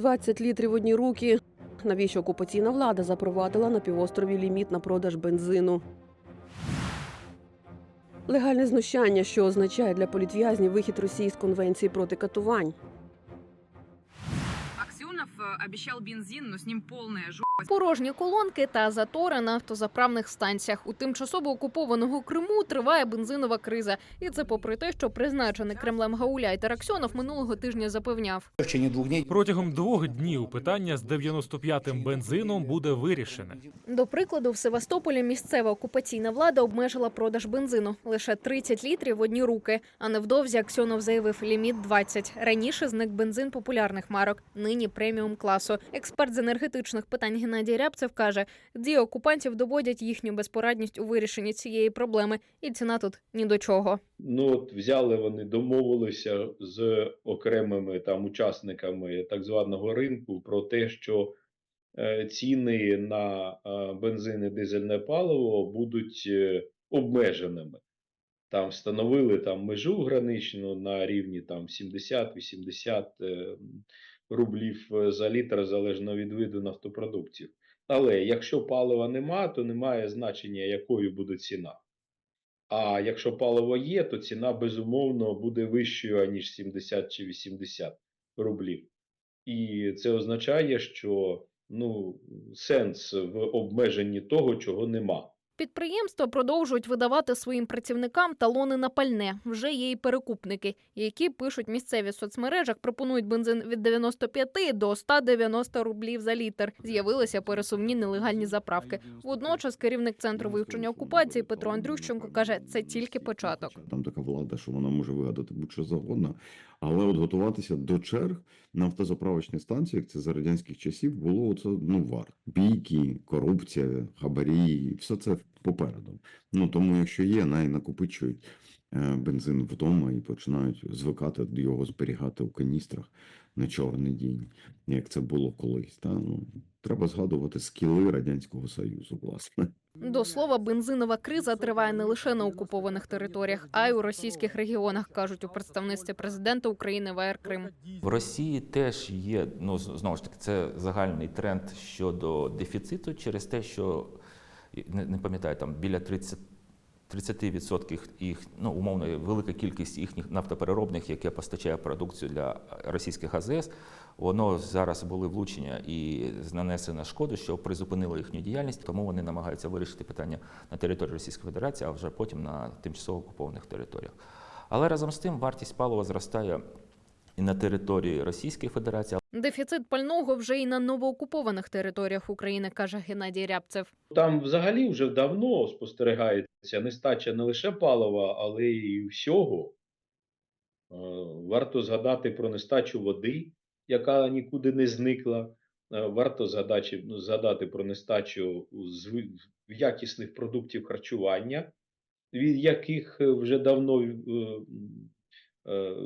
20 літрів в одні руки. Навіщо окупаційна влада запровадила на півострові ліміт на продаж бензину? Легальне знущання, що означає для політв'язнів вихід Росії з конвенції проти катувань. Аксіонов обіцяв обещал бензин, но з ним повне жопа. Порожні колонки та затори на автозаправних станціях. У тимчасово окупованого Криму триває бензинова криза. І це попри те, що призначений Кремлем гауляйтер Аксьонов минулого тижня запевняв. Протягом двох днів питання з 95-м бензином буде вирішене. До прикладу, в Севастополі місцева окупаційна влада обмежила продаж бензину лише 30 літрів в одні руки. А невдовзі Аксьонов заявив ліміт 20. Раніше зник бензин популярних марок, нині преміум класу. Експерт з енергетичних питань Геннадій Рябцев каже, дії окупантів доводять їхню безпорадність у вирішенні цієї проблеми, і ціна тут ні до чого. Ну, от взяли вони, домовилися з окремими там учасниками так званого ринку про те, що е, ціни на е, бензин і дизельне паливо будуть е, обмеженими. Там встановили там межу граничну на рівні там 70-80 е, рублів е, за літр залежно від виду нафтопродуктів. Але якщо палива нема, то немає значення, якою буде ціна. А якщо паливо є, то ціна безумовно буде вищою, ніж 70 чи 80 рублів. І це означає, що ну, сенс в обмеженні того, чого нема. Підприємства продовжують видавати своїм працівникам талони на пальне. Вже є і перекупники, які пишуть місцеві соцмережах, пропонують бензин від 95 до 190 рублів за літр. З'явилися пересувні нелегальні заправки. Водночас керівник центру вивчення окупації Петро Андрющенко каже, це тільки початок. Там така влада, що вона може вигадати будь-що завгодно. Але от готуватися до черг на автозаправочні станції, як це за радянських часів, було оце ну варто. Бійки, корупція, хабарі, все це попереду. Ну тому, якщо є, най накопичують е, бензин вдома і починають звикати його зберігати у каністрах на чорний день, як це було колись. Та ну треба згадувати скіли радянського союзу, власне. До слова, бензинова криза триває не лише на окупованих територіях, а й у російських регіонах, кажуть у представництві президента України ВР Крим. В Росії теж є, ну знову ж таки, це загальний тренд щодо дефіциту через те, що не, не пам'ятаю, там біля 30 30% їх, ну умовно, велика кількість їхніх нафтопереробних, яке постачає продукцію для російських АЗС, воно зараз були влучення і нанесена шкода, що призупинило їхню діяльність, тому вони намагаються вирішити питання на території Російської Федерації, а вже потім на тимчасово окупованих територіях. Але разом з тим вартість палива зростає і на території Російської Федерації, Дефіцит пального вже і на новоокупованих територіях України, каже Геннадій Рябцев. Там взагалі вже давно спостерігається нестача не лише палива, але й всього. Е, Варто згадати про нестачу води, яка нікуди не зникла. Е, Варто згадати, згадати про нестачу якісних продуктів харчування, від яких вже давно, е,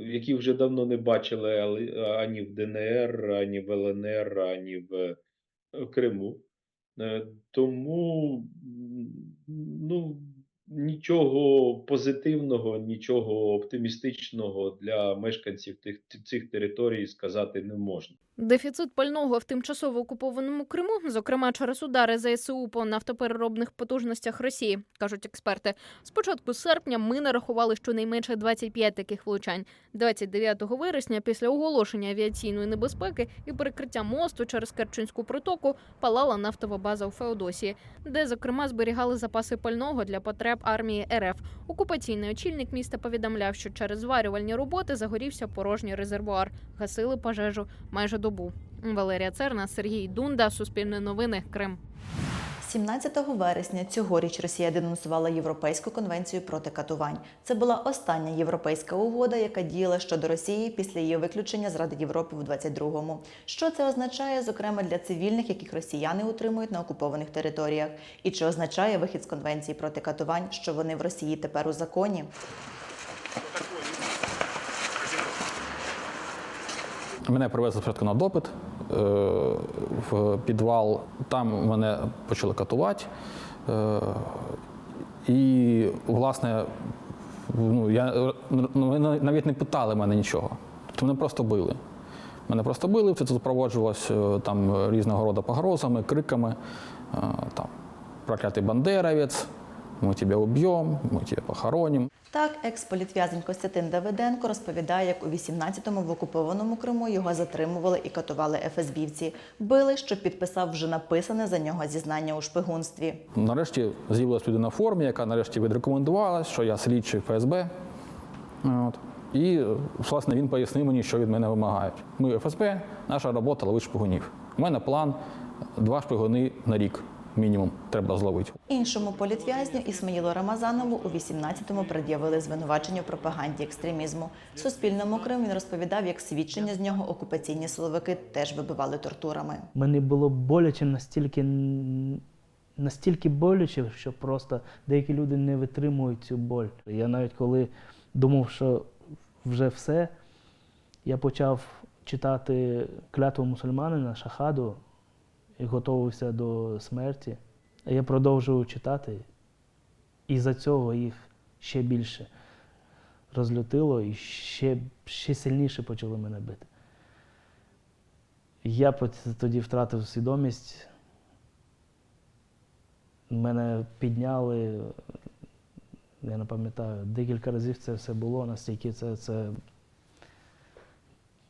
які вже давно не бачили ані в ДНР, ані в ЛНР, ані в е, Криму. Е, Тому ну, нічого позитивного, нічого оптимістичного для мешканців тих, цих територій сказати не можна. Дефіцит пального в тимчасово окупованому Криму, зокрема через удари ЗСУ по нафтопереробних потужностях Росії, кажуть експерти. З початку серпня ми нарахували щонайменше 25 таких влучань. 29 вересня, після оголошення авіаційної небезпеки і перекриття мосту через Керченську протоку, палала нафтова база у Феодосії, де зокрема зберігали запаси пального для потреб армії РФ. Окупаційний очільник міста повідомляв, що через зварювальні роботи загорівся порожній резервуар. Гасили пожежу майже добу. Валерія Церна, Сергій Дунда, Суспільне новини, Крим. 17 вересня цьогоріч Росія денонсувала Європейську конвенцію проти катувань. Це була остання європейська угода, яка діяла щодо Росії після її виключення з Ради Європи в 22-му. Що це означає, зокрема для цивільних, яких росіяни утримують на окупованих територіях, і чи означає вихід з конвенції проти катувань, що вони в Росії тепер у законі? Мене привезли спочатку на допит е, в підвал. Там мене почали катувати. Е, і, власне, ну, я, ну, навіть не питали мене нічого. Тобто мене просто били. Мене просто били, це супроводжувалось е, там різного роду погрозами, криками, там проклятий бандеровець, ми тебе уб'ємо, ми тебе похоронимо. Так, екс-політв'язень Костянтин Давиденко розповідає, як у 18-му в окупованому Криму його затримували і катували ФСБівці. Били, що підписав вже написане за нього зізнання у шпигунстві. Нарешті з'явилась людина в формі, яка нарешті відрекомендувалась, що я слідчий ФСБ. От. І, власне, він пояснив мені, що від мене вимагають. Ми ФСБ, наша робота ловить шпигунів. У мене план два шпигуни на рік мінімум треба зловити. Іншому політв'язню Ісмаїлу Рамазанову у 18-му пред'явили звинувачення в пропаганді екстремізму. Суспільному Крим він розповідав, як свідчення з нього окупаційні силовики теж вибивали тортурами. Мені було боляче настільки, настільки боляче, що просто деякі люди не витримують цю боль. Я навіть коли думав, що вже все, я почав читати клятву мусульманина, шахаду і готувався до смерті. А я продовжував читати, і за цього їх ще більше розлютило і ще, ще сильніше почали мене бити. Я тоді втратив свідомість. Мене підняли, я не пам'ятаю, декілька разів це все було, настільки це, це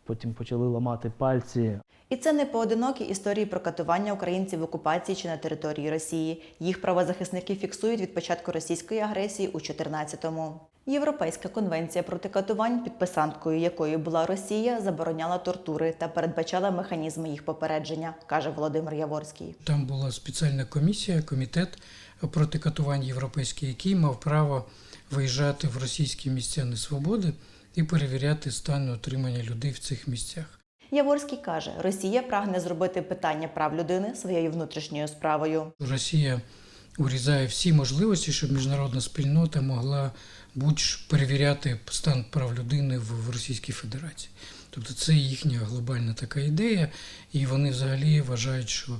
потім почали ламати пальці. І це не поодинокі історії про катування українців в окупації чи на території Росії. Їх правозахисники фіксують від початку російської агресії у 14-му. Європейська конвенція проти катувань, підписанткою якої була Росія, забороняла тортури та передбачала механізми їх попередження, каже Володимир Яворський. Там була спеціальна комісія, комітет проти катувань європейський, який мав право виїжджати в російські місця несвободи і перевіряти стан утримання людей в цих місцях. Яворський каже, Росія прагне зробити питання прав людини своєю внутрішньою справою. Росія урізає всі можливості, щоб міжнародна спільнота могла будь перевіряти стан прав людини в Російській Федерації. Тобто це їхня глобальна така ідея, і вони взагалі вважають, що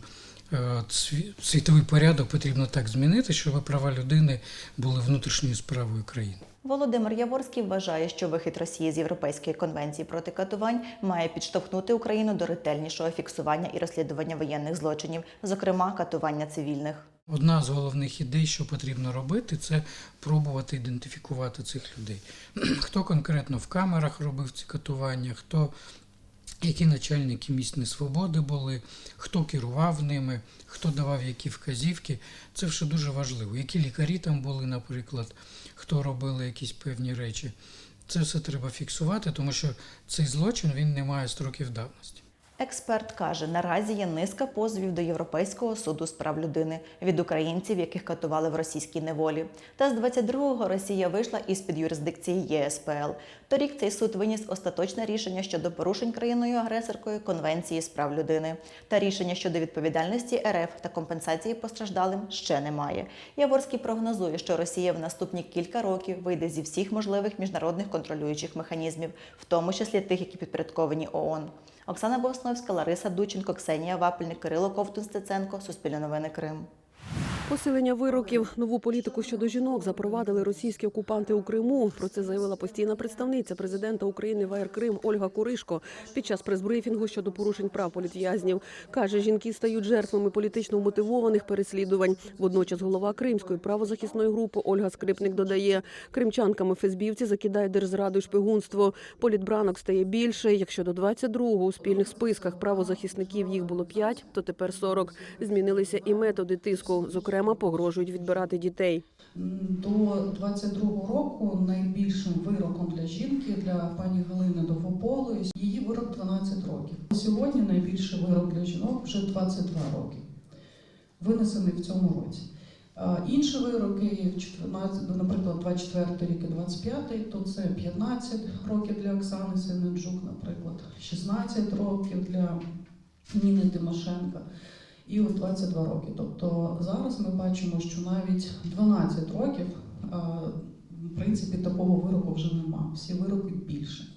світовий порядок потрібно так змінити, щоб права людини були внутрішньою справою країни. Володимир Яворський вважає, що вихід Росії з Європейської конвенції проти катувань має підштовхнути Україну до ретельнішого фіксування і розслідування воєнних злочинів, зокрема катування цивільних. Одна з головних ідей, що потрібно робити, це пробувати ідентифікувати цих людей. Хто конкретно в камерах робив ці катування, хто які начальники місць несвободи були, хто керував ними, хто давав які вказівки. Це все дуже важливо. Які лікарі там були, наприклад, хто робили якісь певні речі. Це все треба фіксувати, тому що цей злочин він не має строків давності. Експерт каже, наразі є низка позовів до Європейського суду з прав людини від українців, яких катували в російській неволі. Та з 22-го Росія вийшла із під юрисдикції ЄСПЛ. Торік цей суд виніс остаточне рішення щодо порушень країною агресоркою Конвенції з прав людини. Та рішення щодо відповідальності РФ та компенсації постраждалим ще немає. Яворський прогнозує, що Росія в наступні кілька років вийде зі всіх можливих міжнародних контролюючих механізмів, в тому числі тих, які підпорядковані ООН. Оксана Босновська, Лариса Дученко, Ксенія Вапельник, Кирило Ковтун Стеценко. Суспільне новини Крим. Посилення вироків нову політику щодо жінок запровадили російські окупанти у Криму. Про це заявила постійна представниця президента України в АР Крим Ольга Куришко під час прес-брифінгу щодо порушень прав політв'язнів. каже, жінки стають жертвами політично мотивованих переслідувань. Водночас голова Кримської правозахисної групи Ольга Скрипник додає, кримчанками ФСБівці закидають держзраду шпигунство. Політбранок стає більше. Якщо до 22-го у спільних списках правозахисників їх було 5, то тепер 40. Змінилися і методи тиску. Зокрема, погрожують відбирати дітей. До 22-го року найбільшим вироком для жінки, для пані Галини Довгополої, її вирок 12 років. Сьогодні найбільший вирок для жінок вже 22 роки, винесений в цьому році. Інші вироки, 14, наприклад, 24 рік і 25, то це 15 років для Оксани Синенджук, наприклад, 16 років для Ніни Тимошенка і от 22 роки. Тобто зараз ми бачимо, що навіть 12 років, в принципі, такого вироку вже нема. Всі вироки більше.